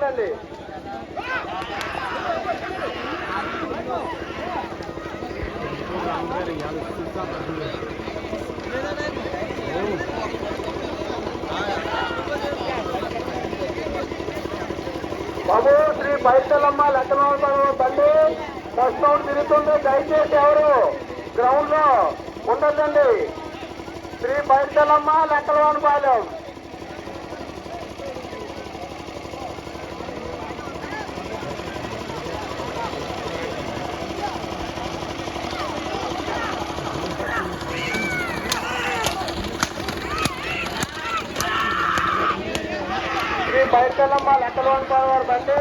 ఉందండి. బాబు శ్రీ బైతలమ్మ లెక్కనోళ్ళ బండి ఫస్ట్ రౌండ్ తిరుగుతుంది. దయచేసి ఎవరు? గ్రౌండ్లో ఉండదండి శ్రీ బైతలమ్మ లెక్కలవాని పాలెం శ్రీ బైతలమ్మ లెక్కలవాని పాలెం బండి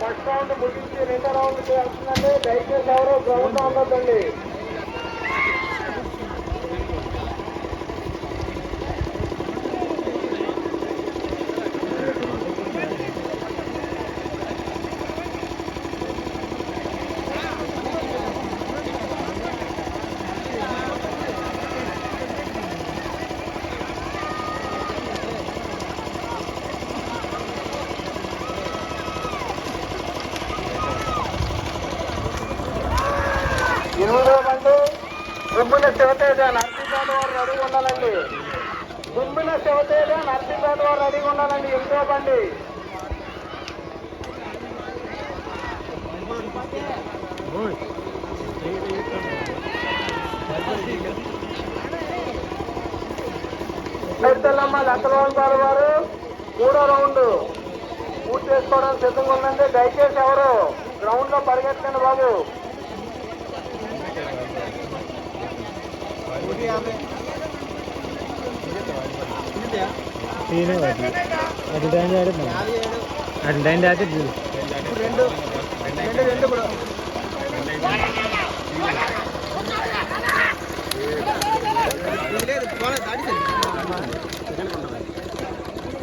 ఫస్ట్ రౌండ్ ముగించి రెండో రౌండ్ చేయాల్సిందండి. దయచేసి ఎవరు గ్రౌండ్లో ఉండదండి ఎనిమిదో బండి దుమ్మిన శివతేజ నర్సీపేట వారు రెడీగా ఉండాలండి. దుమ్మిన శివతేజ నర్సీపేట వారు రెడీగా ఉండాలండి. ఎనిమిదో బండి పెద్దలమ్మ గారు వారు మూడో రౌండ్ పూర్తి చేసుకోవడానికి సిద్ధంగా ఉందండి దయచేసి ఎవరు గ్రౌండ్లో పరిగెత్తండి బాబు. తీనే వాటి అటు టైం ఆడుతుంది అటు టైం దాటి రెండు రెండు రెండు కూడా లేదు పోలే, దాటి